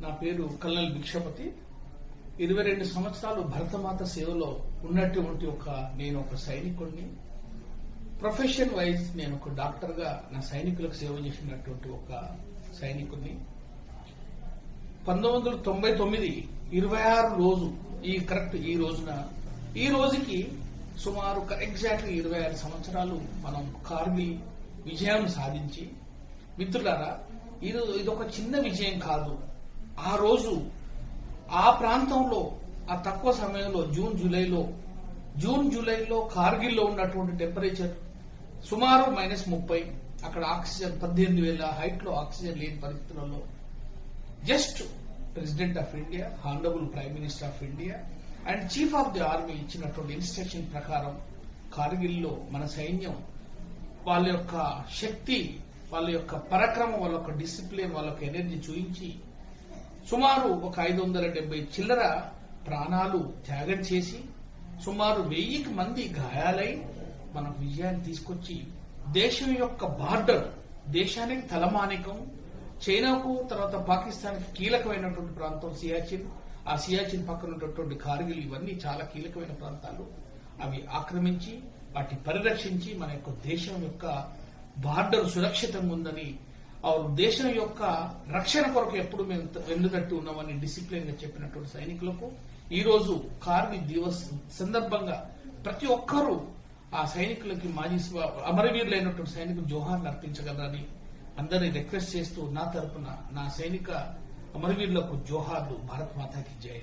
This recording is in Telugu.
నా పేరు కల్నల్ భిక్షపతి. ఇరవై రెండు సంవత్సరాలు భరతమాత సేవలో ఉన్నటువంటి ఒక నేను ఒక సైనికుడిని ప్రొఫెషన్ వైజ్ నేను ఒక డాక్టర్గా నా సైనికులకు సేవ చేసినటువంటి ఒక సైనికుడిని పంతొమ్మిది వందల తొంభై తొమ్మిది ఇరవై ఆరు రోజు ఈ కరెక్ట్ ఈ రోజున ఈ రోజుకి సుమారు ఎగ్జాక్ట్లీ ఇరవై ఆరు సంవత్సరాలు మనం కార్గిల్ విజయం సాధించి. మిత్రులారా ఇది ఇదొక చిన్న విజయం కాదు. ఆ రోజు ఆ ప్రాంతంలో ఆ తక్కువ సమయంలో జూన్ జూలైలో జూన్ జూలైలో కార్గిల్లో ఉన్నటువంటి టెంపరేచర్ సుమారు మైనస్ ముప్పై. అక్కడ ఆక్సిజన్ పద్దెనిమిది వేల హైట్లో ఆక్సిజన్ లేని పరిస్థితులలో just president of India honourable prime minister of India and chief of the army ఇచ్చినటువంటి ఇన్స్ట్రక్షన్ ప్రకారం కార్గిల్లో మన సైన్యం వాళ్ళ యొక్క శక్తి వాళ్ళ యొక్క పరాక్రమం వాళ్ళ యొక్క డిసిప్లిన్ వాళ్ళ యొక్క ఎనర్జీ చూపించి సుమారు ఒక ఐదు వందల డెబ్బై చిల్లర ప్రాణాలు త్యాగం చేసి సుమారు వెయ్యికి మంది గాయాలై మన విజయాన్ని తీసుకొచ్చి దేశం యొక్క బార్డర్ దేశానికి తలమానికం చైనాకు తర్వాత పాకిస్తాన్కి కీలకమైనటువంటి ప్రాంతం సియాచిన్ ఆ సియాచిన్ పక్కన ఉన్నటువంటి కార్గిల్ ఇవన్నీ చాలా కీలకమైన ప్రాంతాలు. అవి ఆక్రమించి వాటిని పరిరక్షించి మన యొక్క దేశం యొక్క బార్డర్ సురక్షితంగా ఉందని ఆ దేశం యొక్క రక్షణ కొరకు ఎప్పుడు మేము వెన్నుదట్టు ఉన్నామని డిసిప్లిన్గా చెప్పినటువంటి సైనికులకు ఈ రోజు కార్గిల్ దివస్ సందర్భంగా ప్రతి ఒక్కరూ ఆ సైనికులకి మాజీ అమరవీరులైనటువంటి సైనికులు జోహార్లు అర్పించగలరని అందరినీ రిక్వెస్ట్ చేస్తూ నా తరపున నా సైనిక అమరవీరులకు జోహార్లు భారత్ మాతాకి జై.